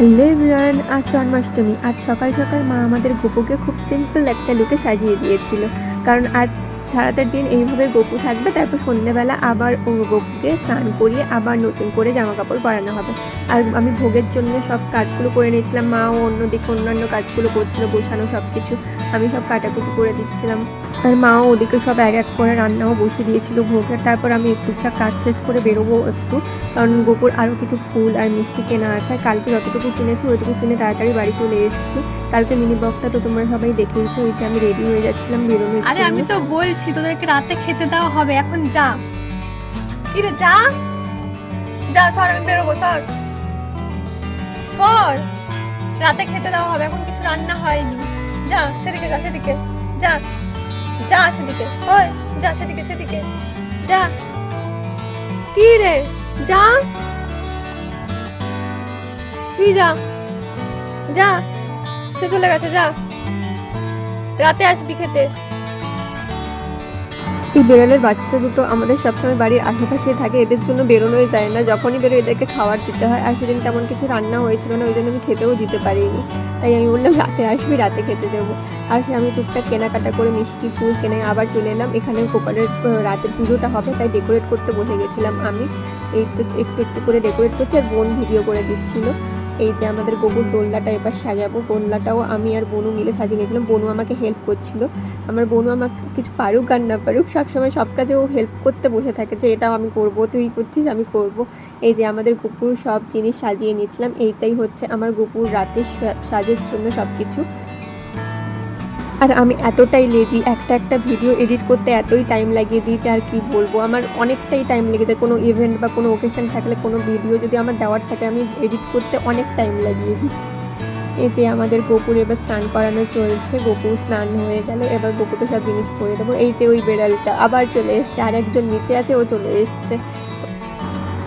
Hello everyone, আজ জন্মাষ্টমী। আজ সকাল সকাল মা আমাদের গোপুকে খুব সিম্পল একটা লুকে সাজিয়ে দিয়েছিল। কারণ আজ সারাটা দিন এইভাবে গোপু থাকবে তারপর সন্ধ্যেবেলা আবার ও গোপুকে স্নান করিয়ে আবার নতুন করে জামা কাপড় পরানো হবে। আর আমি ভোগের জন্য সব কাজগুলো করে নিয়েছিলাম মাও অন্যদিকে অন্যান্য কাজগুলো করছিল গোছানো সব কিছু আমি সব কাটাকুটি করে দিচ্ছিলাম। আর মাও ওদিকে সব এক এক করে রান্নাও বসিয়ে দিয়েছিল ভোগের তারপর আমি একটুটা কাজ শেষ করে বেরোবো একটু কারণ গোপুর আরও কিছু ফুল আর মিষ্টি কেনা আছে। আর কালকে যতটুকু কিনেছি ওইটুকু কিনে তাড়াতাড়ি বাড়ি চলে এসেছি। কালকে মিনি বক্সটা তো তোমরা সবাই দেখেইছো ওই যে আমি রেডি হয়ে যাচ্ছিলাম বেরোনোর আরে আমি তো বলছি, তোদেরকে রাতে খেতে দেওয়া হবে, এখন যা। কি রে যা। যা, সর, আমি বেরোবো, সর। সর। রাতে খেতে দেওয়া হবে, এখন কিছু রান্না হয়নি। যা, সেদিকে যা সেদিকে। যা যা, সেদিকে। ওই, যা, সেদিকে সেদিকে। যা। কি রে যা। তুই যা। যা। সে চলে গেছে, যা। রাতে আসবি খেতে। এই বেড়ালের বাচ্চা দুটো আমাদের সবসময় বাড়ির আশেপাশে থাকে, এদের জন্য বেরোনোই যায় না। যখনই বেরো এদেরকে খাবার দিতে হয়, আর সেদিন তেমন কিছু রান্না হয়েছিল না, ওই জন্য আমি খেতেও দিতে পারিনি। তাই আমি বললাম, রাতে আসবি, রাতে খেতে দেবো। আর সে আমি টুকটাক কেনাকাটা করে মিষ্টি ফুল কিনে আবার চলে এলাম। এখানে গোপালের রাতের পুজোটা হবে, তাই ডেকোরেট করতে বসে গেছিলাম আমি। এই তো একটু একটু করে ডেকোরেট করছি, আর বোন ভিডিও করে দিচ্ছিল। এই যে আমাদের গোবর দোল্লাটা এবার সাজাবো দোল্লাটাও আমি আর বনু মিলে সাজিয়ে নিয়েছিলাম। বনু আমাকে হেল্প করছিল। আমার বনু আমাকে কিছু পারুক আর না পারুক, সবসময় সব কাজে ও হেল্প করতে বসে থাকে যে, এটাও আমি করব, তুই করছিস, আমি করব। এই যে আমাদের গোপুর সব জিনিস সাজিয়ে নিয়েছিলাম। এইটাই হচ্ছে আমার গোপুর রাতের সাজের জন্য সব কিছু আর আমি এতটাই লেজি একটা একটা ভিডিও এডিট করতে এতই টাইম লাগিয়ে দিই আর কি বলব? আমার অনেকটাই টাইম লেগে যায়। কোনো ইভেন্ট বা কোনো ওকেশন থাকলে, কোনো ভিডিও যদি আমার দেওয়ার থাকে, আমি এডিট করতে অনেক টাইম লাগিয়ে দিই। এই যে আমাদের গোপুর এবার স্নান করানো চলছে, গোপু স্নান হয়ে গেলে এবার গোপুকে সব জিনিস করে দেবো। এই যে ওই বেড়ালটা আবার চলে এসছে, আর একজন নিচে আছে, ও চলে এসছে।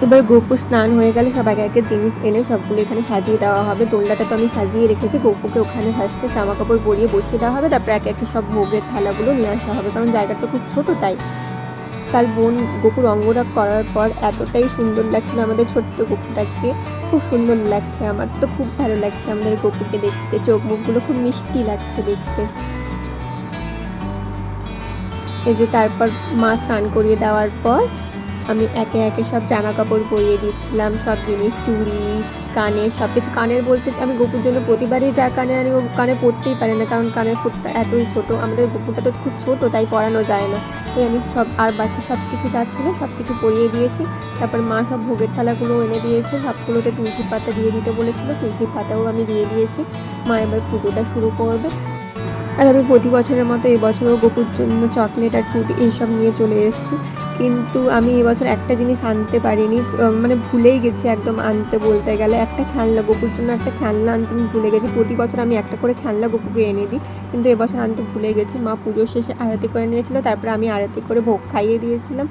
এবার গোপু স্নান হয়ে গেলে সব একে জিনিস এনে সবগুলো এখানে সাজিয়ে দেওয়া হবে। দোলনাটা তো আমি সাজিয়ে রেখেছি, গোপুকে ওখানে ফার্স্টে জামা কাপড় পরিয়ে বসিয়ে দেওয়া হবে, তারপর একে একে সব ভোগের থালাগুলো নিয়ে আসা হবে, কারণ জায়গাটা খুব ছোট তাই। কাল বোন গোপুর অঙ্গরাগ করার পর এতটাই সুন্দর লাগছিল আমাদের ছোট্ট গোপুটাকে, খুব সুন্দর লাগছে আমার, তো খুব ভালো লাগছে আমাদের গোপুকে দেখতে, চোখ মুখগুলো খুব মিষ্টি লাগছে দেখতে। এই যে তারপর মা স্নান করিয়ে দেওয়ার পর আমি একে একে সব জামা কাপড় পরিয়ে দিচ্ছিলাম, সব জিনিস, চুড়ি, কানের, সব কিছু। কানের বলতে আমি গোপুর জন্য প্রতিবারই যা কানে আনি, ও কানে পরতেই পারে না, কারণ কানের ফুটটা এতই ছোট। আমাদের গোপুরটা তো খুব ছোট, তাই পরানো যায় না। তাই আমি সব, আর বাকি সব কিছু যা ছিল সব কিছু পরিয়ে দিয়েছি। তারপর মা সব ভোগের থালাগুলো এনে দিয়েছে, সবগুলোতে তুলসী পাতা দিয়ে দিতে বলেছিল, তুলসীর পাতাও আমি দিয়ে দিয়েছি। মা এবার পুজোটা শুরু করবে। আর আমি প্রতি বছরের মতো এবছরও গোপুর জন্য চকলেট আর ফ্রুটি এইসব নিয়ে চলে এসেছি। কিন্তু আমি এবছর একটা জিনিস আনতে পারিনি। মানে ভুলেই গেছি একদম আনতে বলতে গেলে। একটা খেলনা, গোপুর জন্য একটা খেলনা আনতে আমি ভুলে গেছি। প্রতি বছর আমি একটা করে খেলনা গোপুকে এনে দিই, কিন্তু এবছর আনতে ভুলে গেছি। মা পুজোর শেষে আরতি করে নিয়েছিল, তারপরে আমি আরতি করে ভোগ খাইয়ে দিয়েছিলাম।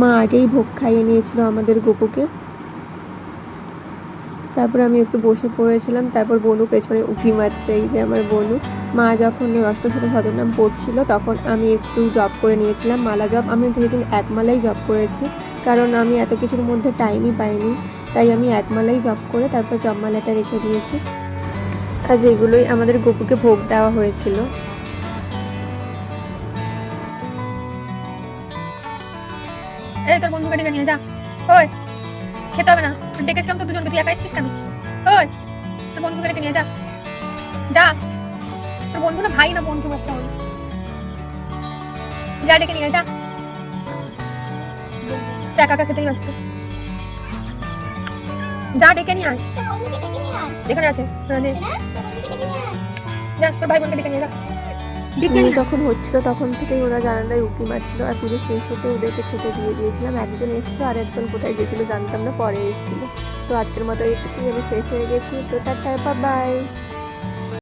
মা আগেই ভোগ খাইয়ে নিয়েছিল আমাদের গোপুকে। তারপর আমি একটু বসে পড়েছিলাম, তারপর বনু পেছনে উঁকি মারছে, এই যে আমার বনু। মা যখন অষ্টশত নাম পড়ছিল, তখন আমি একটু জব করে নিয়েছিলাম, মালা জব আমি সেদিন এক মালাই জব করেছি, কারণ আমি এত কিছুর মধ্যে টাইমই পাইনি। তাই আমি এক মালাই জব করে তারপর জব মালাটা রেখে দিয়েছি। আজ এগুলোই আমাদের গপুকে ভোগ দেওয়া হয়েছিল। এই তোর বন্ধুকে ডেকে নিয়ে যা। ওই। খেতে হবে না। ডেকেছিলাম তো দুজনকে। তুই একা এসছিস কেন? ওই তোর বন্ধুকে ডেকে নিয়ে যা। যা। তোর বন্ধু না ভাই না বন্ধু বাচ্চা ওই যা ডেকে নিয়ে যা। যা কাকা খেতেই ব্যস্ত। যা ডেকে নিয়ে আয়। এখানে আছে। মানে যা তোর ভাই বোনকে ডেকে নিয়ে যা। পুজো যখন হচ্ছিল তখন থেকেই ওরা জানালায় উকি মারছিল আর পুজো শেষ হতে ওদেরকে খেতে দিয়ে দিয়েছিলাম। একজন এসেছিল আর একজন কোথায় গেছিল জানতাম না পরে এসেছিল। তো আজকের মতো একটু আমি ফ্রেশ হয়ে গেছি। তো টাটা বাই